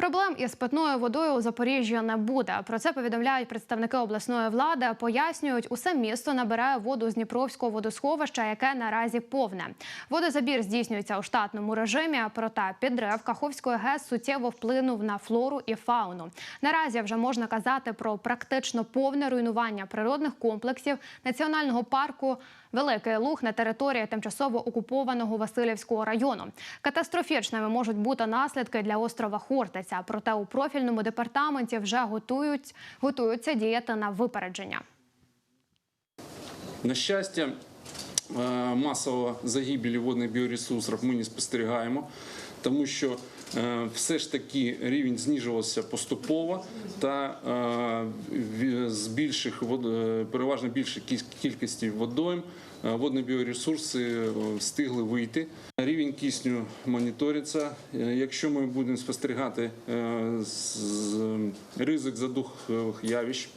Проблем із питною водою у Запоріжжі не буде. Про це повідомляють представники обласної влади. Пояснюють, усе місто набирає воду з Дніпровського водосховища, яке наразі повне. Водозабір здійснюється у штатному режимі. Проте підрив Каховської ГЕС суттєво вплинув на флору і фауну. Наразі вже можна казати про практично повне руйнування природних комплексів національного парку. Великий Луг на території тимчасово окупованого Васильівського району. Катастрофічними можуть бути наслідки для острова Хортиця. Проте у профільному департаменті вже готують, готуються діяти на випередження. На щастя, масово масового загибелі водних біоресурсів ми не спостерігаємо, тому що е, все ж таки рівень знижувався поступово та е, з більших е, переважно більшої кіль- кількості водойм е, водні біоресурси е, встигли вийти. Рівень кисню моніториться. Е, Якщо ми будемо спостерігати е, ризик задухових явищ,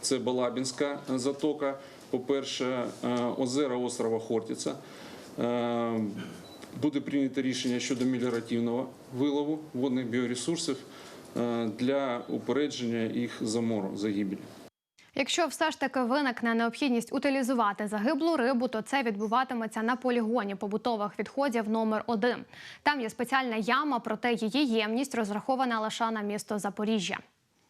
це Балабінська затока. По-перше, е, озера острова Хортиця. Буде прийнято рішення щодо меліоративного вилову водних біоресурсів е, для упередження їх замору загибелі. Якщо все ж таки виникне необхідність утилізувати загиблу рибу, то це відбуватиметься на полігоні побутових відходів номер 1 Там є спеціальна яма, проте її ємність розрахована лише на місто Запоріжжя.